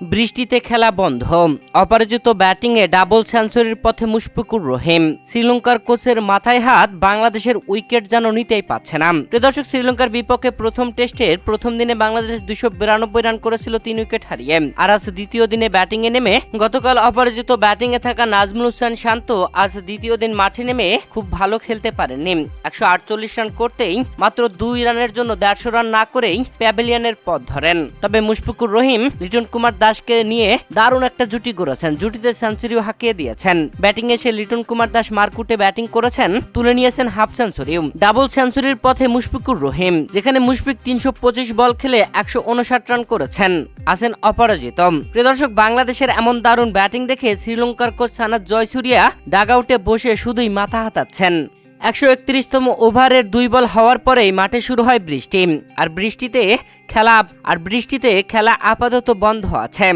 বৃষ্টিতে খেলা বন্ধ। অপরাজিত ব্যাটিংয়ে ডাবল সেঞ্চুরির পথে মুশফিকুর রহিম। শ্রীলঙ্কার কোচের মাথায় হাত বাংলাদেশের উইকেট যেন নিতেই পাচ্ছে না। দর্শক, শ্রীলঙ্কার বিপক্ষে প্রথম টেস্টের প্রথম দিনে বাংলাদেশ দুশো বিরানব্বই রান করেছিল তিন উইকেট হারিয়ে। আর আজ দ্বিতীয় দিনে ব্যাটিংয়ে নেমে গতকাল অপরাজিত ব্যাটিংয়ে থাকা নাজমুল হোসেন শান্ত আজ দ্বিতীয় দিন মাঠে নেমে খুব ভালো খেলতে পারেননি। একশো আটচল্লিশ রান করতেই মাত্র দুই রানের জন্য দেড়শো রান না করেই প্যাভিলিয়নের পথ ধরেন। তবে মুশফিকুর রহিম, লিটন কুমার দাসকে নিয়ে দারুণ একটা জুটি গড়েছেন। জুটিতে সেঞ্চুরিও হাঁকিয়ে দিয়েছেন। ব্যাটিং এসে লিটন কুমার দাস মারকুটে ব্যাটিং করেছেন। তুলে নিয়েছেন হাফ সেঞ্চুরিও। ডাবল সেঞ্চুরির পথে মুশফিকুর রহিম, যেখানে মুশফিক তিনশো পঁচিশ বল খেলে একশো উনষাট রান করেছেন। আছেন অপরাজিত। প্রিয় দর্শক, বাংলাদেশের এমন দারুণ ব্যাটিং দেখে শ্রীলঙ্কার কোচ সানাত জয়সুরিয়া ডাগআউটে বসে শুধুই মাথা হাতাচ্ছেন। একশো একত্রিশতম ওভারের দুই বল হওয়ার পরেই মাঠে শুরু হয় বৃষ্টি। আর বৃষ্টিতে খেলা আর বৃষ্টিতে খেলা আপাতত বন্ধ আছে।